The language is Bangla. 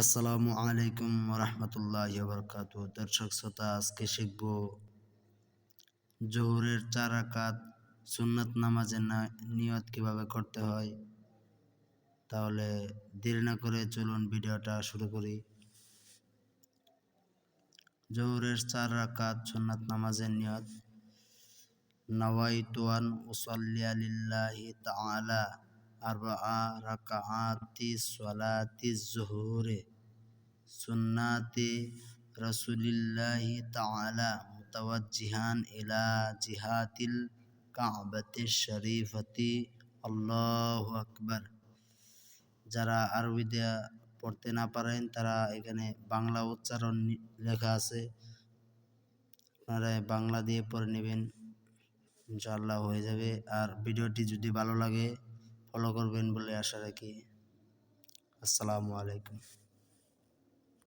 আসসালামু আলাইকুম রহমতুল্লাহ বরকাত দর্শক শ্রোতা, আজকে শিখব জহুরের চার রাকাত সুন্নত নামাজের নিয়ত কীভাবে করতে হয়। তাহলে দেরি না করে চলুন ভিডিওটা শুরু করি। জহুরের চার রাকাত সুন্নত নামাজের নিয়ত, নওয়াইতুয়ান উসল্লিয়া লিল্লাহি তাআলা। তাআলা মুতাওয়াজ্জিহান ইলা জিহাতিল কাবাতি শরীফতি। আল্লাহু আকবার। যারা আরবিতে পড়তে না পারেন, তারা এখানে বাংলা উচ্চারণ লেখা আছে। আপনারা বাংলা দিয়ে পড়ে নেবেন, ইনশাআল্লাহ হয়ে যাবে। আর ভিডিওটি যদি ভালো লাগে ফলো করবেন বলে আশা রাখি। আসসালামু আলাইকুম।